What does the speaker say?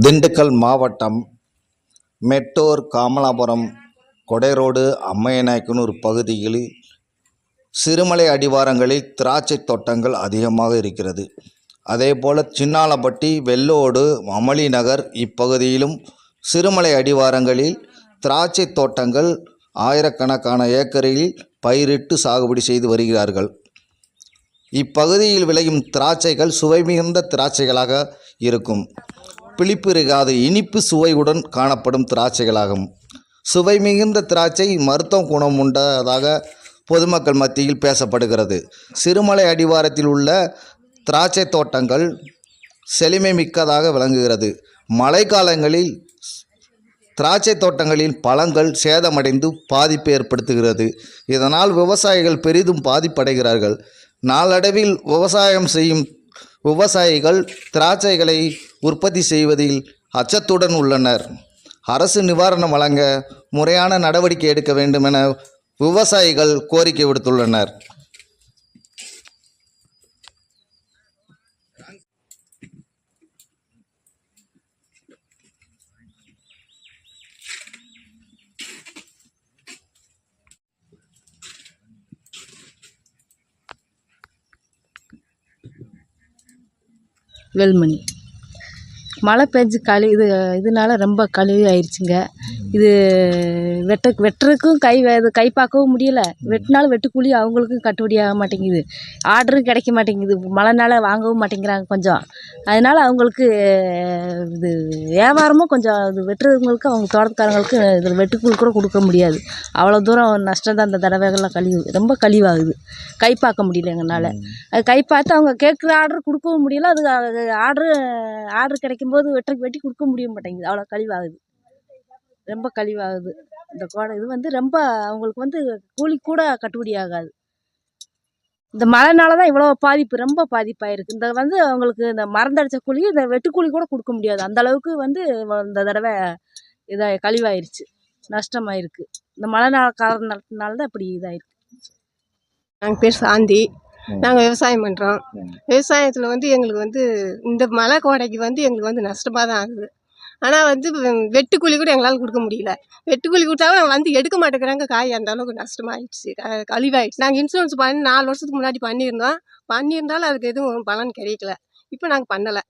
திண்டுக்கல் மாவட்டம் மெட்டூர் காமலாபுரம் கொடைரோடு அம்மையநாயக்கனூர் பகுதிகளில் சிறுமலை அடிவாரங்களில் திராட்சை தோட்டங்கள் அதிகமாக இருக்கிறது. அதேபோல் சின்னாலப்பட்டி வெள்ளோடு அமளி நகர் இப்பகுதியிலும் சிறுமலை அடிவாரங்களில் திராட்சை தோட்டங்கள் ஆயிரக்கணக்கான ஏக்கரில் பயிரிட்டு சாகுபடி செய்து வருகிறார்கள். இப்பகுதியில் விளையும் திராட்சைகள் சுவை மிகுந்த திராட்சைகளாக இருக்கும். பிளிப்பு இருக்காத இனிப்பு சுவையுடன் காணப்படும் திராட்சைகளாகும். சுவை மிகுந்த திராட்சை மருத்துவ குணம் உண்டதாக பொதுமக்கள் மத்தியில் பேசப்படுகிறது. சிறுமலை அடிவாரத்தில் உள்ள திராட்சை தோட்டங்கள் செழுமை மிக்கதாக விளங்குகிறது. மழைக்காலங்களில் திராட்சை தோட்டங்களின் பழங்கள் சேதமடைந்து பாதிப்பு ஏற்படுத்துகிறது. இதனால் விவசாயிகள் பெரிதும் பாதிப்படைகிறார்கள். நாளடைவில் விவசாயம் செய்யும் விவசாயிகள் திராட்சைகளை உற்பத்தி செய்வதில் அச்சத்துடன் உள்ளனர். அரசு நிவாரணம் வழங்க முறையான நடவடிக்கை எடுக்க வேண்டும் என விவசாயிகள் கோரிக்கை விடுத்துள்ளனர். வேல்மணி மழை பெஞ்சு களி இது இதனால ரொம்ப கழுவி ஆயிடுச்சுங்க இது வெட்ட வெட்டுறதுக்கும் கை இது கை பார்க்கவும் முடியலை. வெட்டினாலும் வெட்டுக்கூலி அவங்களுக்கும் கட்டுப்படி ஆக மாட்டேங்குது. ஆர்டரும் கிடைக்க மாட்டேங்குது. மழைனால வாங்கவும் மாட்டேங்கிறாங்க கொஞ்சம். அதனால் அவங்களுக்கு இது வியாபாரமும் கொஞ்சம் இது வெட்டுறவங்களுக்கு அவங்க தோட்டத்துக்காரங்களுக்கு இதில் வெட்டுக்கூலி கூட கொடுக்க முடியாது. அவ்வளோ தூரம் நஷ்டம் தான் அந்த தடவைகள்லாம் கழிவு. ரொம்ப கழிவாகுது. கை பார்க்க முடியல எங்களால். அது கை பார்த்து அவங்க கேட்குற ஆர்டர் கொடுக்கவும் முடியல. அது ஆர்டரு ஆர்டர் கிடைக்கும்போது வெட்டுறக்கு வெட்டி கொடுக்க முடிய மாட்டேங்குது. அவ்வளோ கழிவாகுது. ரொம்ப கழிவாகுது. இந்த கோடை இது வந்து ரொம்ப அவங்களுக்கு வந்து கூலி கூட கட்டுப்படி ஆகாது. இந்த மழைனால தான் இவ்வளோ பாதிப்பு ரொம்ப பாதிப்பாயிருக்கு. இந்த வந்து அவங்களுக்கு இந்த மருந்தடிச்ச கூலி இந்த வெட்டுக்கூலி கூட கொடுக்க முடியாது. அந்த அளவுக்கு வந்து இந்த தடவை இதாக கழிவாயிருச்சு. நஷ்டமாயிருக்கு. இந்த மழை நாள் காரணத்தினால தான் இப்படி இதாயிருக்கு. நாங்கள் பேர் சாந்தி. நாங்கள் விவசாயம் பண்ணுறோம். விவசாயத்தில் வந்து எங்களுக்கு வந்து இந்த மழை கோடைக்கு வந்து எங்களுக்கு வந்து நஷ்டமாக தான் ஆகுது. ஆனால் வந்து வெட்டுக்கூலி கூட எங்களால் கொடுக்க முடியல. வெட்டுக்கூலி கொடுத்தாலும் வந்து எடுக்க மாட்டேங்கிறாங்க. காய் அந்த அளவுக்கு நஷ்டமாயிடுச்சு. கழிவாயிடுச்சு. நாங்கள் இன்சூரன்ஸ் பண்ணி நாலு வருஷத்துக்கு முன்னாடி பண்ணியிருந்தோம். பண்ணியிருந்தாலும் அதுக்கு எதுவும் பலன் கிடைக்கல. இப்போ நாங்கள் பண்ணலை.